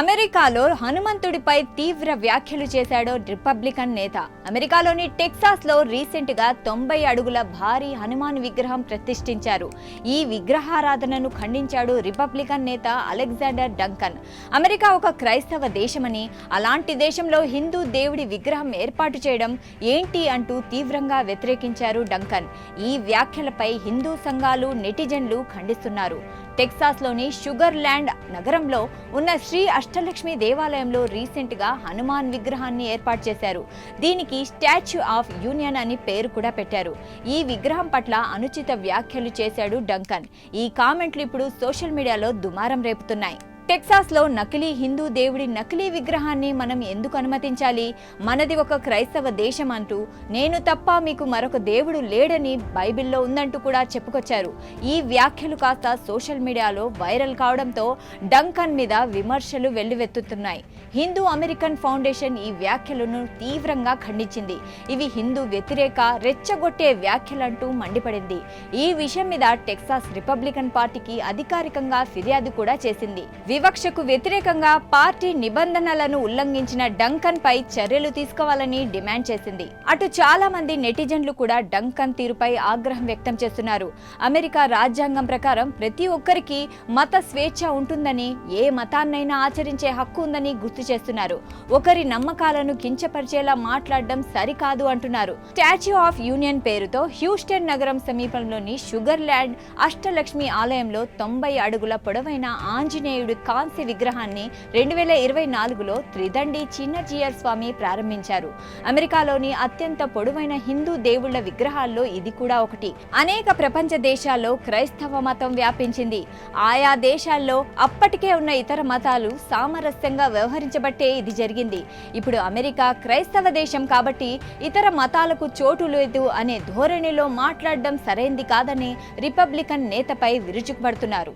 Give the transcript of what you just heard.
అమెరికాలో హనుమంతుడిపై తీవ్ర వ్యాఖ్యలు చేశాడో రిపబ్లికన్ నేత. అమెరికాలోని టెక్సాస్లో రీసెంట్గా తొంభై అడుగుల భారీ హనుమాన్ విగ్రహం ప్రతిష్ఠించారు. ఈ విగ్రహారాధనను ఖండించాడు రిపబ్లికన్ నేత అలెగ్జాండర్ డంకన్. అమెరికా ఒక క్రైస్తవ దేశమని అలాంటి దేశంలో హిందూ దేవుడి విగ్రహం ఏర్పాటు చేయడం ఏంటి అంటూ తీవ్రంగా వ్యతిరేకించారు డంకన్. ఈ వ్యాఖ్యలపై హిందూ సంఘాలు నెటిజన్లు ఖండిస్తున్నారు. టెక్సాస్లోని షుగర్ ల్యాండ్ నగరంలో ఉన్న శ్రీ అష్టలక్ష్మి దేవాలయంలో రీసెంట్గా హనుమాన్ విగ్రహాన్ని ఏర్పాటు చేశారు. దీనికి స్టాచ్యూ ఆఫ్ యూనియన్ అని పేరు కూడా పెట్టారు. ఈ విగ్రహం పట్ల అనుచిత వ్యాఖ్యలు చేశాడు డంకన్. ఈ కామెంట్లు ఇప్పుడు సోషల్ మీడియాలో దుమారం రేపుతున్నాయి. టెక్సాస్లో నకిలీ హిందూ దేవుడి నకిలీ విగ్రహాన్ని మనం ఎందుకు అనుమతించాలి? మనది ఒక క్రైస్తవ దేశం అంటూ నేను తప్ప మీకు మరొక దేవుడు లేడని బైబిల్లో ఉందంటూ కూడా చెప్పుకొచ్చారు. ఈ వ్యాఖ్యలు కాస్త సోషల్ మీడియాలో వైరల్ కావడంతో డంకన్ మీద విమర్శలు వెల్లువెత్తుతున్నాయి. హిందూ అమెరికన్ ఫౌండేషన్ ఈ వ్యాఖ్యలను తీవ్రంగా ఖండించింది. ఇవి హిందూ వ్యతిరేక రెచ్చగొట్టే వ్యాఖ్యలంటూ మండిపడింది. ఈ విషయం మీద టెక్సాస్ రిపబ్లికన్ పార్టీకి అధికారికంగా ఫిర్యాదు కూడా చేసింది. వివక్షకు వ్యతిరేకంగా పార్టీ నిబంధనలను ఉల్లంఘించిన డంకన్ పై చర్యలు తీసుకోవాలని డిమాండ్ చేసింది. అటు చాలా మంది నెటిజన్లు కూడా డంకన్ తీరుపై ఆగ్రహం వ్యక్తం చేస్తున్నారు. అమెరికా రాజ్యాంగం ప్రకారం ప్రతి ఒక్కరికి మత స్వేచ్ఛ ఉంటుందని ఏ మతాన్నైనా ఆచరించే హక్కు ఉందని గుర్తు చేస్తున్నారు. ఒకరి నమ్మకాలను కించపరిచేలా మాట్లాడడం సరికాదు అంటున్నారు. స్టాచ్యూ ఆఫ్ యూనియన్ పేరుతో హ్యూస్టన్ నగరం సమీపంలోని షుగర్ ల్యాండ్ అష్టలక్ష్మి ఆలయంలో తొంభై అడుగుల పొడవైన ఆంజనేయుడు కాంస్య విగ్రహాన్ని రెండు వేల ఇరవై నాలుగులో త్రిదండి చిన్నజీయర్ స్వామి ప్రారంభించారు. అమెరికాలోని అత్యంత పొడవైన హిందూ దేవుళ్ళ విగ్రహాల్లో ఇది కూడా ఒకటి. అనేక ప్రపంచ దేశాల్లో క్రైస్తవ మతం వ్యాపించింది. ఆయా దేశాల్లో అప్పటికే ఉన్న ఇతర మతాలు సామరస్యంగా వ్యవహరించబట్టే ఇది జరిగింది. ఇప్పుడు అమెరికా క్రైస్తవ దేశం కాబట్టి ఇతర మతాలకు చోటు లేదు అనే ధోరణిలో మాట్లాడడం సరైంది కాదని రిపబ్లికన్ నేతపై విరుచుకుపడుతున్నారు.